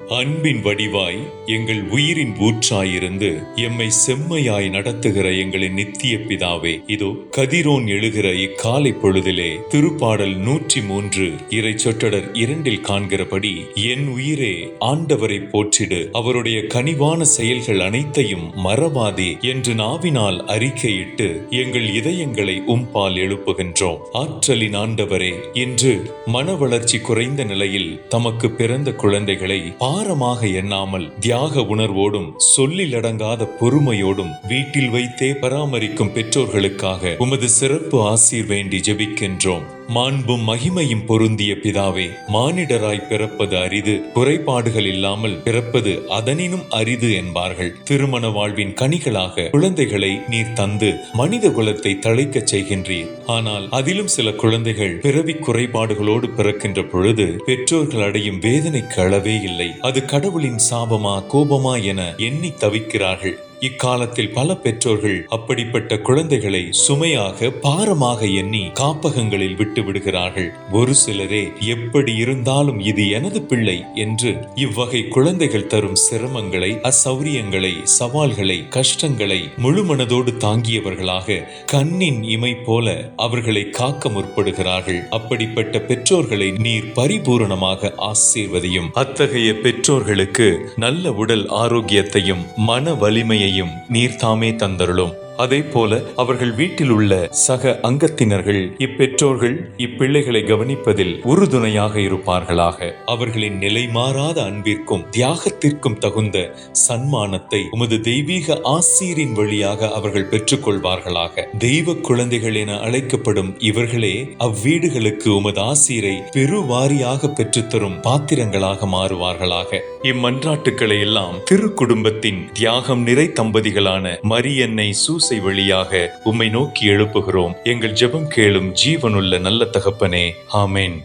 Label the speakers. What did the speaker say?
Speaker 1: அன்பின் வடிவாய் எங்கள் உயிரின் ஊற்றாயிருந்து எம்மை செம்மையாய் நடத்துகிற எங்களின் நித்திய பிதாவே இதோ கதிரோன் எழுகிற இக்காலை பொழுதிலே திருப்பாடல் நூற்றி மூன்று இறை சொற்றடர் இரண்டில் காண்கிறபடி என் உயிரே ஆண்டவரை போற்றிடு அவருடைய கனிவான செயல்கள் அனைத்தையும் மறவாதே என்று நாவினால் அறிக்கையிட்டு எங்கள் இதயங்களை உம்பால் எழுப்புகின்றோம். ஆற்றலின் ஆண்டவரே இன்று மன வளர்ச்சி குறைந்த நிலையில் தமக்கு பிறந்த குழந்தைகளை பாரமாக எண்ணாமல் தியாக உணர்வோடும் சொல்லிலடங்காத பொறுமையோடும் வீட்டில் வைத்தே பராமரிக்கும் பெற்றோர்களுக்காக உமது சிறப்பு ஆசீர் வேண்டி ஜெபிக்கின்றோம். மாண்பும் மகிமையும் பொருந்திய பிதாவே மானிடராய் பிறப்பது அரிது குறைபாடுகள் இல்லாமல் பிறப்பது அதனினும் அரிது என்பார்கள். திருமண வாழ்வின் கனிகளாக குழந்தைகளை நீர் தந்து மனித குலத்தை தழைக்கச் செய்கின்றீர். ஆனால் அதிலும் சில குழந்தைகள் பிறவி குறைபாடுகளோடு பிறக்கின்ற பொழுது பெற்றோர்கள் அடையும் வேதனைக்கு அளவே இல்லை. அது கடவுளின் சாபமா கோபமா என எண்ணி தவிக்கிறார்கள். இக்காலத்தில் பல பெற்றோர்கள் அப்படிப்பட்ட குழந்தைகளை சுமையாக பாரமாக எண்ணி காப்பகங்களில் விட்டு விடுகிறார்கள். ஒரு சிலரே எப்படி இருந்தாலும் இது எனது பிள்ளை என்று இவ்வகை குழந்தைகள் தரும் சிரமங்களை அசௌரியங்களை சவால்களை கஷ்டங்களை முழுமனதோடு தாங்கியவர்களாக கண்ணின் இமை போல அவர்களை காக்க முற்படுகிறார்கள். அப்படிப்பட்ட பெற்றோர்களை நீர் பரிபூரணமாக ஆசீர்வதியும் அத்தகைய பெற்றோர்களுக்கு நல்ல உடல் ஆரோக்கியத்தையும் மன வலிமையை நீர் தாமே தந்தருளும். அதே போல அவர்கள் வீட்டில் உள்ள சக அங்கத்தினர்கள் இப்பெற்றோர்கள் இப்பிள்ளைகளை கவனிப்பதில் உறுதுணையாக இருப்பார்களாக. அவர்களின் நிலை மாறாத அன்பிற்கும் தியாகத்திற்கும் தகுந்த சன்மானத்தை உமது தெய்வீக ஆசீரின் வழியாக அவர்கள் பெற்றுக்கொள்வார்களாக. தெய்வ குழந்தைகள் என அழைக்கப்படும் இவர்களே அவ்வீடுகளுக்கு உமது ஆசீரை பெருவாரியாக பெற்றுத்தரும் பாத்திரங்களாக மாறுவார்களாக. இம்மன்றாட்டுக்களை எல்லாம் திரு குடும்பத்தின் தியாகம் நிறை தம்பதிகளான மரியன்னை சூசை வழியாக உம்மை நோக்கி எழுப்புகிறோம். எங்கள் ஜெபம் கேளும் ஜீவனுள்ள நல்ல தகப்பனே. ஆமேன்.